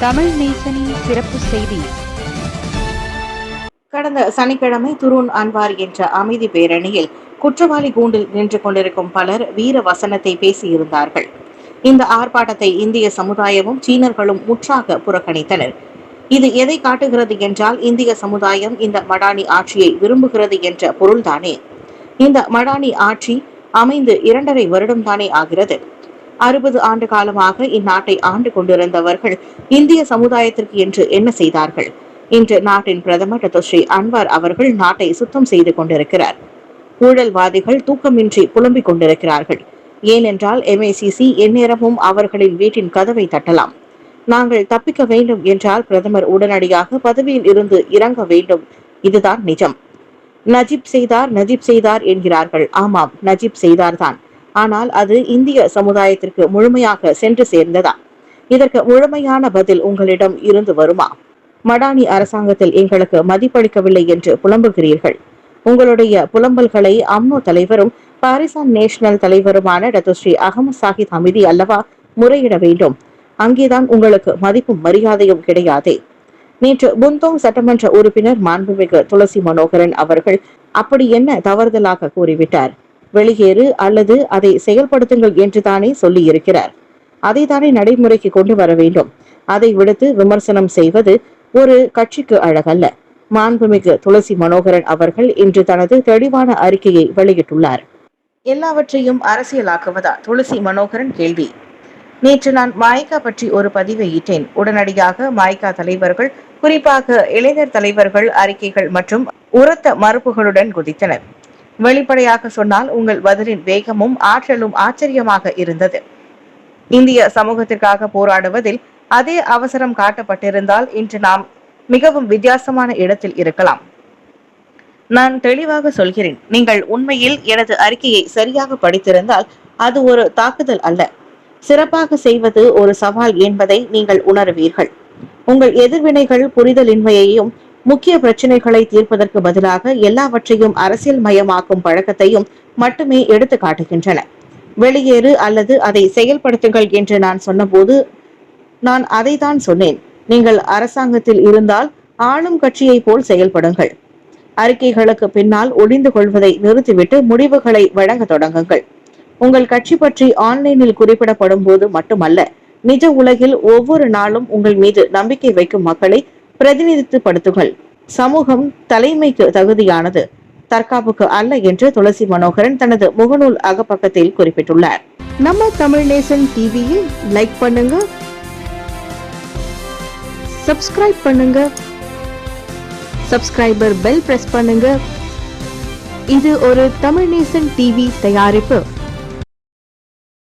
தமிழ் நேசனின் சிறப்பு செய்தி. கடந்த சனிக்கிழமை துருன் அன்வார் என்ற அமைதி பேரணியில் குற்றவாளி கூண்டில் நின்று கொண்டிருக்கும் பலர் வீர வசனத்தை பேசியிருந்தார்கள். இந்த ஆர்ப்பாட்டத்தை இந்திய சமுதாயமும் சீனர்களும் முற்றாக புறக்கணித்தனர். இது எதை காட்டுகிறது என்றால் இந்திய சமுதாயம் இந்த மடானி ஆட்சியை விரும்புகிறது என்ற பொருள்தானே. இந்த மடானி ஆட்சி அமைந்து இரண்டரை வருடம்தானே ஆகிறது. அறுபது ஆண்டு காலமாக இந்நாட்டை ஆண்டு கொண்டிருந்தவர்கள் இந்திய சமுதாயத்திற்கு என்று என்ன செய்தார்கள்? இன்று நாட்டின் பிரதமர் டாக்டர் ஸ்ரீ அன்வார் அவர்கள் நாட்டை சுத்தம் செய்து கொண்டிருக்கிறார். ஊழல்வாதிகள் தூக்கமின்றி புலம்பிக் கொண்டிருக்கிறார்கள். ஏனென்றால் எம்ஏசிசி எந்நேரமும் அவர்களின் வீட்டின் கதவை தட்டலாம். நாங்கள் தப்பிக்க வேண்டும் என்றால் பிரதமர் உடனடியாக பதவியில் இருந்து இறங்க வேண்டும். இதுதான் நிஜம். நஜிப் செய்தார் நஜிப் செய்தார் என்கிறார்கள். ஆமாம் நஜிப் செய்தார்தான். ஆனால் அது இந்திய சமுதாயத்திற்கு முழுமையாக சென்று சேர்ந்ததா? இதற்கு முழுமையான பதில் உங்களிடம் இருந்து வருமா? மடானி அரசாங்கத்தில் எங்களுக்கு மதிப்பளிக்கவில்லை என்று புலம்புகிறீர்கள். உங்களுடைய புலம்பல்களை அம்னோ தலைவரும் பாரிசான் நேஷனல் தலைவருமான டாக்டர் அகமது சாஹித் அமிதி அல்லவா முறையிட வேண்டும். அங்கேதான் உங்களுக்கு மதிப்பும் மரியாதையும் கிடையாதே. நேற்று புந்தோங் சட்டமன்ற உறுப்பினர் மாண்புமிகு துளசி மனோகரன் அவர்கள் அப்படி என்ன தவறுதலாக கூறிவிட்டார்? வெளியேறு அல்லது அதை செயல்படுத்துங்கள் என்றுதானே சொல்லி இருக்கிறார் அதை தானே நடைமுறைக்கு கொண்டு வர வேண்டும். அதை விடுத்து விமர்சனம் செய்வது ஒரு கட்சிக்கு அழகல்ல. மாண்புமிகு துளசி மனோகரன் அவர்கள் இன்று தனது தெளிவான அறிக்கையை வெளியிட்டுள்ளார். எல்லாவற்றையும் அரசியலாக்குவதா? துளசி மனோகரன் கேள்வி. நேற்று நான் மாய்கா பற்றி ஒரு பதிவை ஈட்டேன். உடனடியாக மாய்கா தலைவர்கள் குறிப்பாக இளைஞர் தலைவர்கள் அறிக்கைகள் மற்றும் உரத்த மறுப்புகளுடன் குதித்தனர். வெளிப்படையாக சொன்னால் உங்கள் பதிலின் வேகமும் ஆற்றலும் ஆச்சரியமாக இருந்தது. இந்திய சமூகத்திற்காக போராடுவதில் அதே அவசரம் காட்டப்பட்டிருந்தால் இன்று நாம் மிகவும் வித்தியாசமான இடத்தில் இருக்கலாம். நான் தெளிவாக சொல்கிறேன் நீங்கள் உண்மையில் எனது அறிக்கையை சரியாக படித்திருந்தால் அது ஒரு தாக்குதல் அல்ல. சிறப்பாக செய்வது ஒரு சவால் என்பதை நீங்கள் உணருவீர்கள். உங்கள் எதிர்வினைகள் புரிதலின்மையையும் முக்கிய பிரச்சனைகளை தீர்ப்பதற்கு பதிலாக எல்லாவற்றையும் அரசியல் மயமாக்கும் பழக்கத்தையும் மட்டுமே எடுத்து காட்டுகின்றன. வெளியேறு அல்லது அதை செயல்படுத்துங்கள் என்று நான் சொன்னபோது நான் அதைத்தான் சொன்னேன். நீங்கள் அரசாங்கத்தில் இருந்தால் ஆளும் கட்சியை போல் செயல்படுங்கள். அறிக்கைகளுக்கு பின்னால் ஒளிந்து கொள்வதை நிறுத்திவிட்டு முடிவுகளை வழங்க தொடங்குங்கள். உங்கள் கட்சி பற்றி ஆன்லைனில் குறிப்பிடப்படும் போது மட்டுமல்ல நிஜ உலகில் ஒவ்வொரு நாளும் உங்கள் மீது நம்பிக்கை வைக்கும் மக்களை பிரதிநிதித்துவப்படுத்துங்கள். சமூகம் தலைமைக்கு தகுதியானது. தற்காப்புக்கு அல்ல என்று துளசி மனோகரன் தனது முகநூல் அகப்பக்கத்தில் குறிப்பிட்டுள்ளார். நம்ம தமிழ் நேசன் டிவியை லைக் பண்ணுங்க. சப்ஸ்கிரைப் பண்ணுங்க. சப்ஸ்கிரைபர் பெல் பிரஸ் பண்ணுங்க. இது ஒரு தமிழ் நேசன் டிவி தயாரிப்பு.